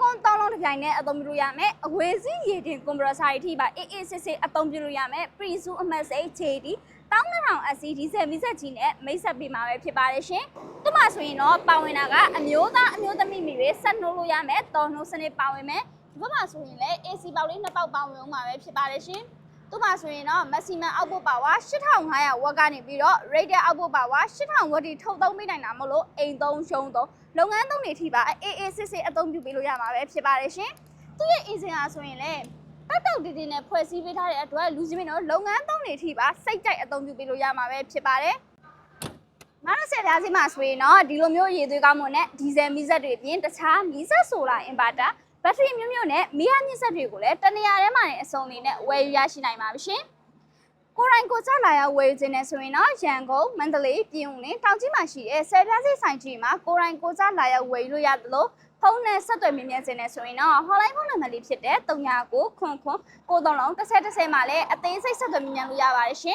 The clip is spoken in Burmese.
ကွန်းတောင်းလုံးတစ်ပြိုင်နဲ့အသုံးပြုလို့ရမယ်အဝေးစီးရေတင်ကွန်ပရက်ဆာတွေအထိပါအေးအေးစစ်စစ်အသုံးပြုလို့ရမယ်ပရီဆူအမတ်စိတ် JD 12000 SC ဒီဇယ်မီဆက်ကြီးနဲ့မိတ်ဆက်ပေးမှာပဲဖြစ်ပါတယ်ရှင်။ဒီမှာဆိုရင်တော့ပါဝင်တာကအမျိုးသားအမျိုးသမီးမိတွေဆက်နှိုးလို့ရမယ်။တော်နှိုးစနစ်ပါဝင်မယ်။ဒီဘက်မှာဆိုရင်လည်း AC ပေါက်လေးနှစ်ပေါက်ပါဝင်အောင်မှာပဲဖြစ်ပါတယ်ရှင်။ ဒီမှာဆိုရင်တော့ maximum output power 8500 watt ကနေပြီးတော့ radial output power 8000 watt ထိထုတ်သုံးပေးနိုင်တာမို့လို့အိမ်သုံးရှုံးသုံးလုပ်ငန်းသုံးတွေထိပါအေးအေးစစ်စစ်အသုံးပြုပေးလို့ရမှာပဲဖြစ်ပါတယ်ရှင်။သူ့ရဲ့အင်ဂျင်ဟာဆိုရင်လည်းတက်တောက်တီတီနဲ့ဖွဲ့စည်းပေးထားတဲ့အတွက်လူကြီးမင်းတို့လုပ်ငန်းသုံးတွေထိပါစိတ်ကြိုက်အသုံးပြုပေးလို့ရမှာပဲဖြစ်ပါတယ်။မနက်ဆက်သားစီမှာဆိုရင်တော့ဒီလိုမျိုးရေသွေးကောင်းမွန်တဲ့ဒီဇယ်မီဇက်တွေပြင်တခြားမီဇက်ဆိုလာအင်ဗာတာ ဘက်ထရီမျိုးမျိုးနဲ့မီးအားမြင့်ဆက်တွေကိုလည်းတနေရာထဲမှာနေအစုံလေးနဲ့ဝယ်ယူရရှိနိုင်ပါပြီရှင်။ကိုယ်တိုင်ကိုယ်ကျလာရောက်ဝယ်ယူခြင်းနဲ့ဆိုရင်တော့ရန်ကုန်မန္တလေးပြည်ဦးနဲ့တောင်ကြီးမှာရှိတဲ့ဆယ်ပြားစီဆိုင်ကြီးမှာကိုယ်တိုင်ကိုယ်ကျလာရောက်ဝယ်ယူလို့ရသလိုဖုန်းနဲ့ဆက်သွယ်မြင်မြန်ခြင်းနဲ့ဆိုရင်တော့ hotline ဖုန်းနံပါတ်လေးဖြစ်တဲ့39ခွန်ခွန်ကိုသုံးလုံးတစ်ဆက်တစ်ဆက်မှာလည်းအသေးစိတ်ဆက်သွယ်မြင်မြန်လို့ရပါတယ်ရှင်